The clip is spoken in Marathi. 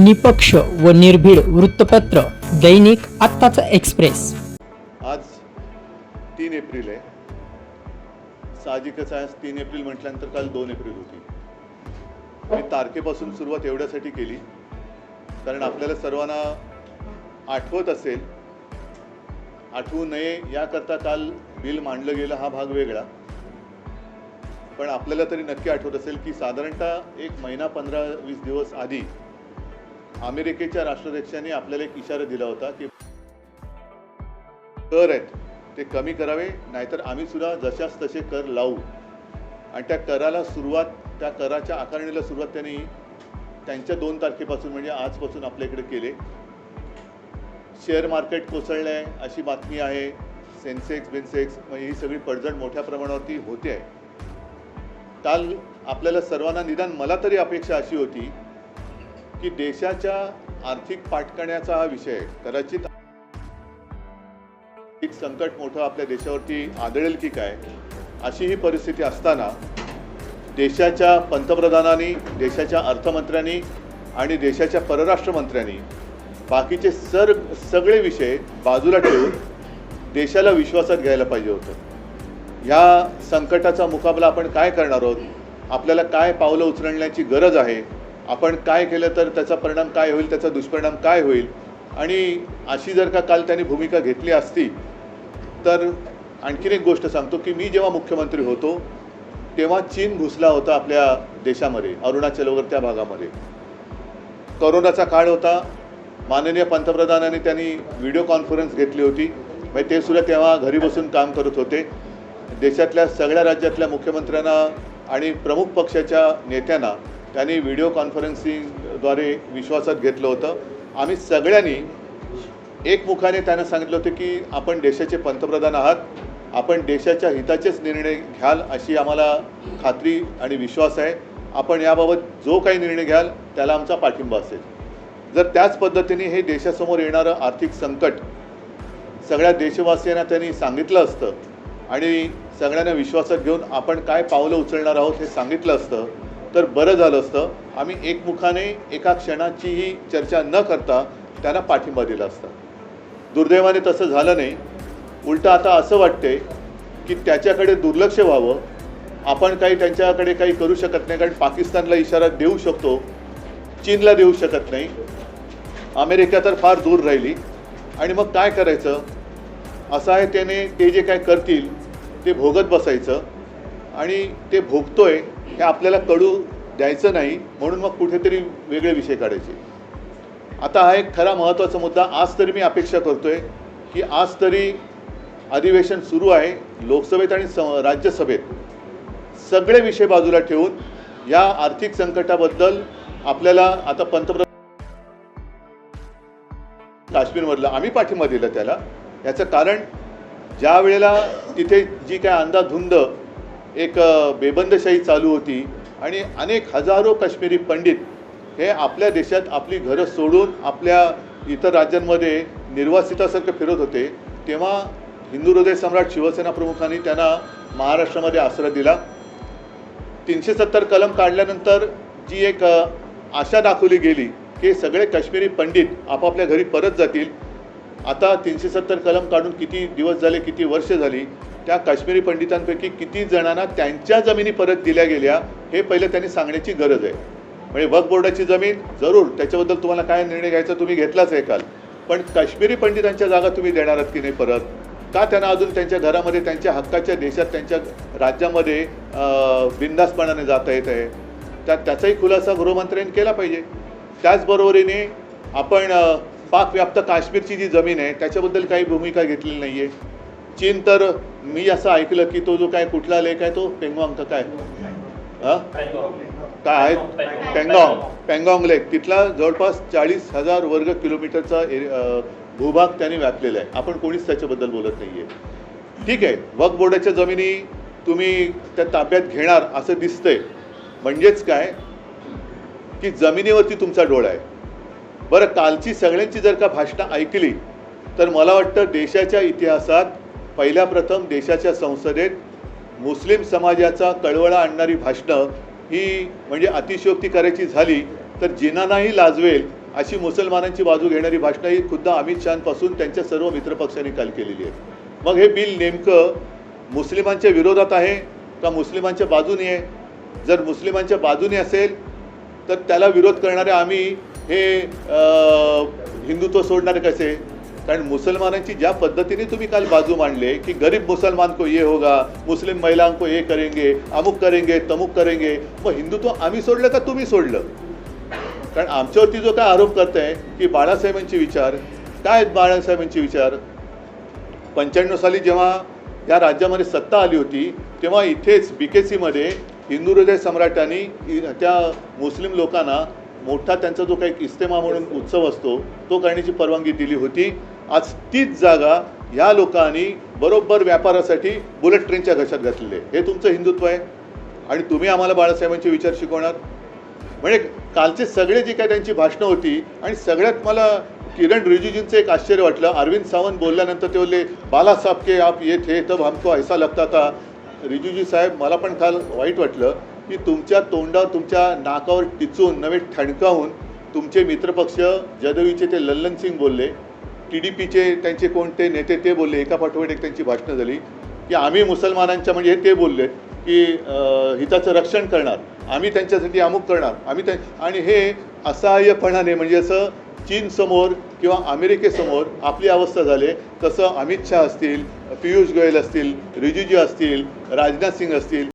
निपक्ष व निर्भीड वृत्तपत्र दैनिक आत्ताचा एक्सप्रेस. आज तीन एप्रिल आहे. साहजिकच आहे आज तीन एप्रिल म्हटल्यानंतर काल दोन एप्रिल होती. मी तारखेपासून सुरुवात एवढ्यासाठी केली कारण आपल्याला सर्वांना आठवत असेल आठवू नये याकरता काल बिल मांडलं गेलं हा भाग वेगळा. पण आपल्याला तरी नक्की आठवत असेल की साधारणतः एक महिना पंधरा वीस दिवस आधी अमेरिकेच्या राष्ट्राध्यक्षांनी आपल्याला एक इशारा दिला होता की कर आहेत ते कमी करावे नाहीतर आम्ही सुद्धा जशास तसे कर लावू. आणि त्या कराला सुरुवात त्या कराच्या आकारणीला सुरुवात त्यांनी त्यांच्या दोन तारखेपासून म्हणजे आजपासून आपल्या इकडे केले. शेअर मार्केट कोसळलं आहे अशी बातमी आहे. सेन्सेक्स बिन्सेक्स म्हणजे ही सगळी पडझड मोठ्या प्रमाणावरती होते. आहे काल आपल्याला सर्वांना निदान मला तरी अपेक्षा अशी होती की देशाच्या आर्थिक पाठकण्याचा हा विषय कदाचित एक संकट मोठं आपल्या देशावरती आदळेल की काय अशी ही परिस्थिती असताना देशाच्या पंतप्रधानांनी देशाच्या अर्थमंत्र्यांनी आणि देशाच्या परराष्ट्र मंत्र्यांनी बाकीचे सर सगळे विषय बाजूला ठेवून देशाला विश्वासात घ्यायला पाहिजे होतं. ह्या संकटाचा मुकाबला आपण काय करणार आहोत? आपल्याला काय पावलं उचलण्याची गरज आहे? आपण काय केलं तर त्याचा परिणाम काय होईल त्याचा दुष्परिणाम काय होईल? आणि अशी जर का काल त्यांनी भूमिका घेतली असती तर आणखीन एक गोष्ट सांगतो की मी जेव्हा मुख्यमंत्री होतो तेव्हा चीन घुसला होता आपल्या देशामध्ये अरुणाचल वगैरे त्या भागामध्ये. करोनाचा काळ होता माननीय पंतप्रधानांनी त्यांनी व्हिडिओ कॉन्फरन्स घेतली होती. म्हणजे ते सुद्धा तेव्हा घरी बसून काम करत होते. देशातल्या सगळ्या राज्यातल्या मुख्यमंत्र्यांना आणि प्रमुख पक्षाच्या नेत्यांना त्यांनी व्हिडिओ कॉन्फरन्सिंगद्वारे विश्वासात घेतलं होतं. आम्ही सगळ्यांनी एकमुखाने त्यांना सांगितलं होतं की आपण देशाचे पंतप्रधान आहात. आपण देशाच्या हिताचेच निर्णय घ्याल अशी आम्हाला खात्री आणि विश्वास आहे. आपण याबाबत जो काही निर्णय घ्याल त्याला आमचा पाठिंबा असेल. जर त्याच पद्धतीने हे देशासमोर येणारं आर्थिक संकट सगळ्या देशवासियांना त्यांनी सांगितलं असतं आणि सगळ्यांना विश्वासात घेऊन आपण काय पावलं उचलणार आहोत हे सांगितलं असतं तर बरं झालं असतं. आम्ही एकमुखाने एका क्षणाचीही चर्चा न करता त्यांना पाठिंबा दिला असता. दुर्दैवाने तसं झालं नाही. उलटं आता असं वाटते की त्याच्याकडे दुर्लक्ष व्हावं. आपण काही त्यांच्याकडे काही करू शकत नाही कारण पाकिस्तानला इशारा देऊ शकतो. चीनला देऊ शकत नाही. अमेरिका तर फार दूर राहिली. आणि मग काय करायचं? असं आहे त्याने ते जे काय करतील ते भोगत बसायचं. आणि ते भोगतोय हे आपल्याला कळू द्यायचं नाही म्हणून मग कुठेतरी वेगळे विषय काढायचे. आता हा एक खरा महत्त्वाचा मुद्दा आज तरी मी अपेक्षा करतोय की आज तरी अधिवेशन सुरू आहे लोकसभेत आणि स राज्यसभेत. सगळे विषय बाजूला ठेवून या आर्थिक संकटाबद्दल आपल्याला आता पंतप्रधान काश्मीरमधलं आम्ही पाठिंबा दिला त्याला. याचं कारण ज्या वेळेला तिथे जी काय अंधाधुंद एक बेबंदशाही चालू होती. आणि अनेक हजारो काश्मीरी पंडित हे आपल्या देशात आपली घरं सोडून आपल्या इतर राज्यांमध्ये निर्वासितासारखं फिरत होते. तेव्हा हिंदू हृदय सम्राट शिवसेना प्रमुखांनी त्यांना महाराष्ट्रामध्ये आसरा दिला. तीनशे सत्तर कलम काढल्यानंतर जी एक आशा दाखवली गेली की सगळे काश्मीरी पंडित आपापल्या घरी परत जातील. आता तीनशे सत्तर कलम काढून किती दिवस झाले किती वर्ष झाली त्या काश्मीरी पंडितांपैकी किती जणांना त्यांच्या जमिनी परत दिल्या गेल्या हे पहिलं त्यांनी सांगण्याची गरज आहे. म्हणजे वक्फ बोर्डाची जमीन जरूर त्याच्याबद्दल तुम्हाला काय निर्णय घ्यायचा तुम्ही घेतलाच आहे काल. पण काश्मीरी पंडितांच्या जागा तुम्ही देणार आहात की नाही परत? का त्यांना अजून त्यांच्या घरामध्ये त्यांच्या हक्काच्या देशात त्यांच्या राज्यामध्ये बिंदासपणाने जाता येत आहे? त्या त्याचाही खुलासा गृहमंत्र्यांनी केला पाहिजे. त्याचबरोबरीने आपण पाकव्याप्त काश्मीरची जी जमीन आहे त्याच्याबद्दल काही भूमिका घेतलेली नाही आहे चीन तर मी असं ऐकलं की तो जो काय कुठला लेख आहे तो पेंगॉंग का काय? काय आहे? पेंगॉंग. पेंगॉंग लेक तिथला जवळपास चाळीस हजार वर्ग किलोमीटरचा भूभाग त्याने व्यापलेला आहे. आपण कोणीच त्याच्याबद्दल बोलत नाही आहे ठीक आहे. वक बोर्डाच्या जमिनी तुम्ही त्या ताब्यात घेणार असं दिसतंय. म्हणजेच काय? की जमिनीवरती तुमचा डोळा आहे. बरं कालची सगळ्यांची जर का भाषणं ऐकली तर मला वाटतं देशाच्या इतिहासात पहिल्या प्रथम देशाच्या संसदेत मुस्लिम समाजाचा कळवळा आणणारी भाषणं ही म्हणजे अतिशयोक्ती करायची झाली तर जिनांनाही लाजवेल अशी मुसलमानांची बाजू घेणारी भाषणं ही खुद्द अमित शहापासून त्यांच्या सर्व मित्रपक्षांनी काल केलेली आहेत. मग हे बिल नेमकं मुस्लिमांच्या विरोधात आहे का मुस्लिमांच्या बाजूने आहे? जर मुस्लिमांच्या बाजूने असेल तर त्याला विरोध करणारे आम्ही हे हिंदुत्व सोडणारे कसे? कारण मुसलमानांची ज्या पद्धतीने तुम्ही काल बाजू मांडले की गरीब मुसलमान को ये होगा मुस्लिम महिलां को ये करेंगे अमुक करेंगे तमुक करेंगे मग हिंदुत्व आम्ही सोडलं का तुम्ही सोडलं? कारण आमच्यावरती जो काय आरोप करताय की बाळासाहेबांचे विचार काय आहेत बाळासाहेबांचे विचार? पंच्याण्णव साली जेव्हा या राज्यामध्ये सत्ता आली होती तेव्हा इथेच बी के सीमध्ये हिंदू हृदय सम्राटांनी त्या मुस्लिम लोकांना मोठा त्यांचा जो काही इस्तेमा म्हणून उत्सव असतो तो करण्याची परवानगी दिली होती. आज तीच जागा ह्या लोकांनी बरोबर व्यापारासाठी बुलेट ट्रेनच्या घशात घातलेली आहे. हे तुमचं हिंदुत्व आहे. आणि तुम्ही आम्हाला बाळासाहेबांचे विचार शिकवणार? म्हणजे कालचे सगळे जी काय त्यांची भाषणं होती आणि सगळ्यात मला किरण रिजिजूंचं एक आश्चर्य वाटलं. अरविंद सावंत बोलल्यानंतर ते बोलले बालासाहेब के आप ये थे तब हमको ऐसा लगता था. रिजिजू साहेब मला पण काल वाईट वाटलं की तुमच्या तोंडावर तुमच्या नाकावर टिचून नवे ठणकावून तुमचे मित्रपक्ष जदवीचे ते लल्लन सिंग बोलले. टी डी पीचे त्यांचे कोणते नेते ते बोलले एका पाठोपाठ एक त्यांची भाषणं झाली. की आम्ही मुसलमानांच्या म्हणजे ते बोलले की हिताचं रक्षण करणार आम्ही त्यांच्यासाठी अमुक करणार आम्ही त्या आणि हे असहाय्यपणाने म्हणजे असं चीनसमोर किंवा अमेरिकेसमोर आपली अवस्था झाले. तसं अमित शहा असतील पियुष गोयल असतील रिजिजू असतील राजनाथ सिंग असतील